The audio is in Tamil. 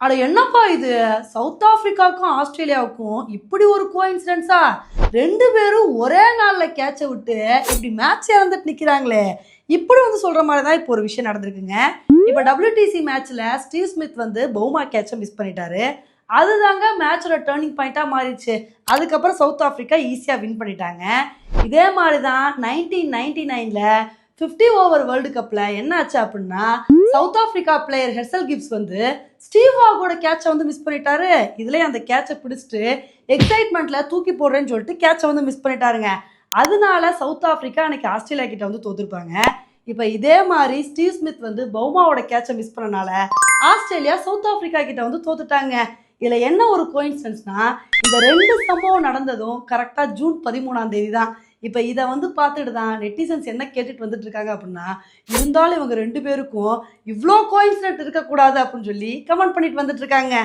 அட என்னப்பா இது? சவுத் ஆப்பிரிக்காவுக்கும் ஆஸ்திரேலியாவுக்கும் இப்படி ஒரு கோஇன்சிடென்ஸா ரெண்டு பேரும் ஒரே நாளில் கேட்சை விட்டு இப்படி மேட்ச் இறந்துட்டு நிற்கிறாங்களே இப்படி வந்து சொல்கிற மாதிரி தான் இப்போ ஒரு விஷயம் நடந்திருக்குங்க. இப்போ டபிள்யூடிசி மேட்ச்சில் ஸ்டீவ் ஸ்மித் வந்து பவுமா கேட்சை மிஸ் பண்ணிட்டாரு. அதுதாங்க மேட்சோட டேர்னிங் பாயிண்ட்டாக மாறிடுச்சு. அதுக்கப்புறம் சவுத் ஆஃப்ரிக்கா ஈஸியாக வின் பண்ணிட்டாங்க. இதே மாதிரி தான் நைன்டீன் நைன்டி நைனில் ஃபிஃப்டி ஓவர் வேர்ல்டு கப்பில் என்ன ஆச்சு அப்படின்னா South Africa player Herschelle Gibbs வந்து ஸ்டீவ் வாகோட கேட்சை வந்து மிஸ் பண்ணிட்டாரு. இதுலயே அந்த கேட்சை பிடிச்சிட்டு எக்ஸைட்மெண்ட்ல தூக்கி போடுறேன்னு சொல்லிட்டு கேட்சை வந்து மிஸ் பண்ணிட்டாருங்க. அதனால சவுத் ஆப்பிரிக்கா அன்னைக்கு ஆஸ்திரேலியா கிட்ட வந்து தோத்துருப்பாங்க. இப்போ இதே மாதிரி ஸ்டீவ் ஸ்மித் வந்து பவுமாவோட கேட்சை மிஸ் பண்ணனால ஆஸ்திரேலியா சவுத் ஆப்பிரிக்கா கிட்ட வந்து தோத்துட்டாங்க. இதில் என்ன ஒரு கோயின்சிடன்ஸ்னா இந்த ரெண்டு சம்பவம் நடந்ததும் கரெக்டாக ஜூன் பதிமூணாம் தேதி தான். இப்போ இதை வந்து பார்த்துட்டு தான் நெட்டிசன்ஸ் என்ன கேட்டுட்டு வந்துட்டு இருக்காங்க அப்படின்னா இருந்தாலும் இவங்க ரெண்டு பேருக்கும் இவ்வளோ கோயின்சிடென்ட் இருக்கக்கூடாது அப்படின்னு சொல்லி கமெண்ட் பண்ணிட்டு வந்துட்டு இருக்காங்க.